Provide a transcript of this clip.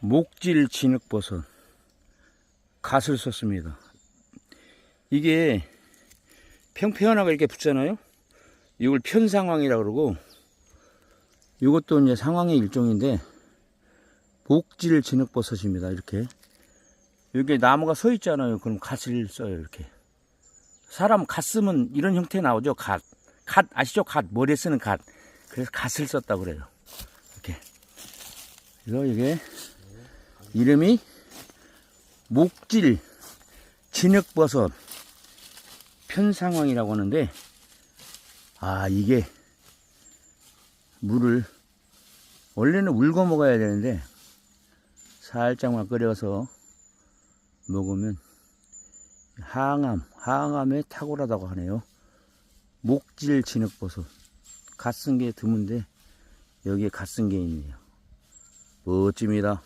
목질 진흙버섯 갓을 썼습니다. 이게 평평하게 이렇게 붙잖아요. 이걸 편상황이라고 그러고 이것도 이제 상황의 일종인데 목질 진흙버섯입니다. 이렇게 여기 나무가 서 있잖아요. 그럼 갓을 써요. 이렇게 사람 갓 쓰면 이런 형태 나오죠. 갓, 갓 아시죠? 갓 머리에 쓰는 갓. 그래서 갓을 썼다 고 그래요. 이렇게 그래서 이게 이름이 목질 진흙버섯 편상황이라고 하는데 아 이게 물을 원래는 울고 먹어야 되는데 살짝만 끓여서 먹으면 항암 항암에 탁월하다고 하네요. 목질 진흙버섯. 갓 쓴 게 드문데 여기에 갓 쓴 게 있네요. 멋집니다